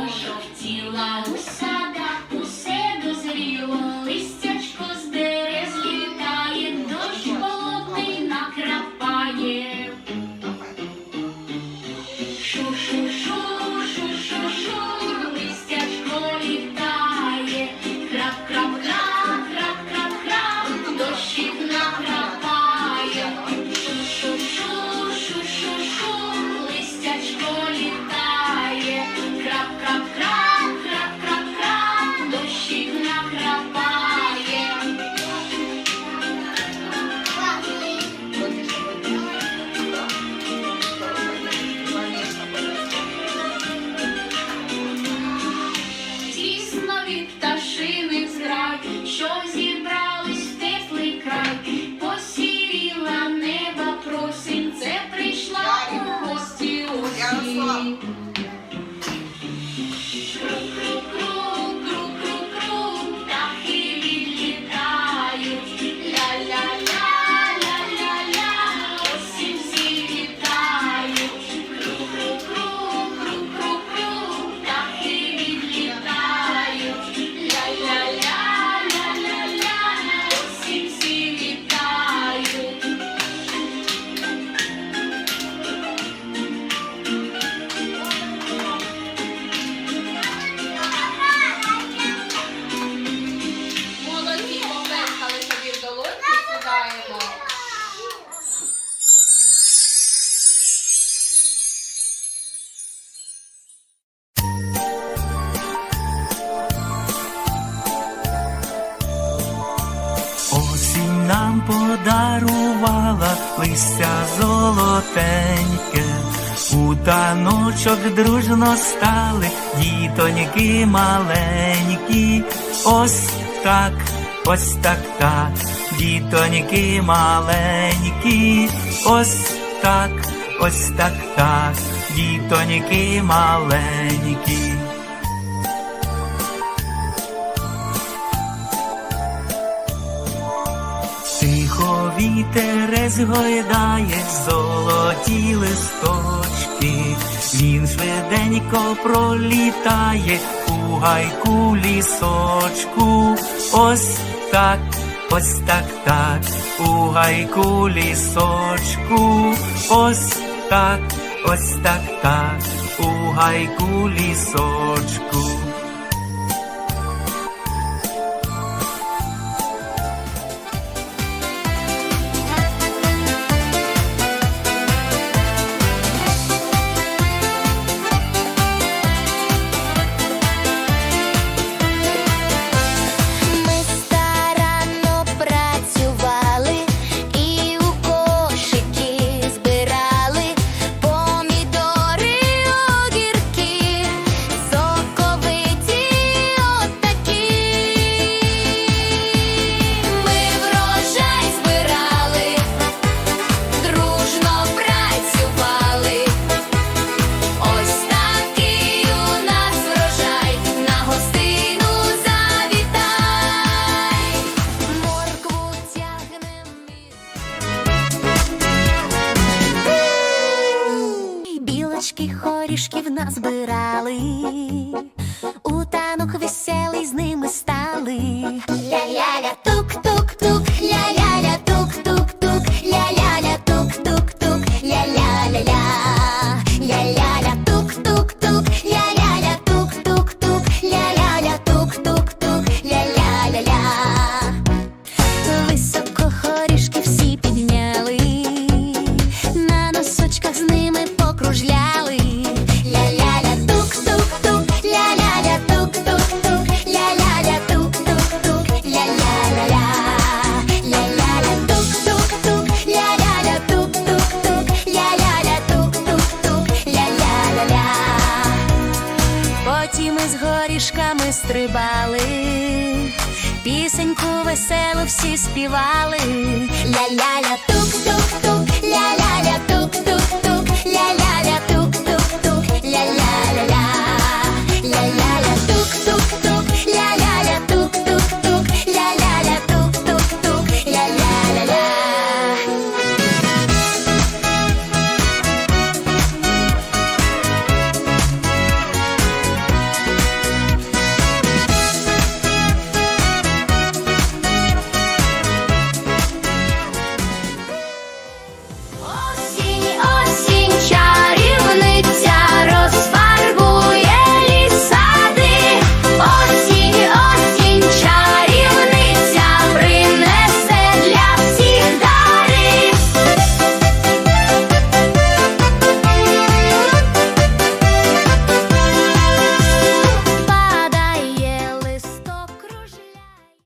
прошовтіла уса. Подарувала листя золотеньке, у таночок дружно стали дітоньки маленькі. Ось так, ось так, так, дітоньки маленькі, ось так, ось так, так, дітоньки маленькі. Вітерець гойдає золоті листочки, він швиденько пролітає у гайку лісочку. Ось так, ось так, так, у гайку лісочку. Ось так, ось так, так, у гайку лісочку. Хорішків назбирали, стрибали, пісеньку веселу всі співали, ля-ля-ля, тук-тук-тук.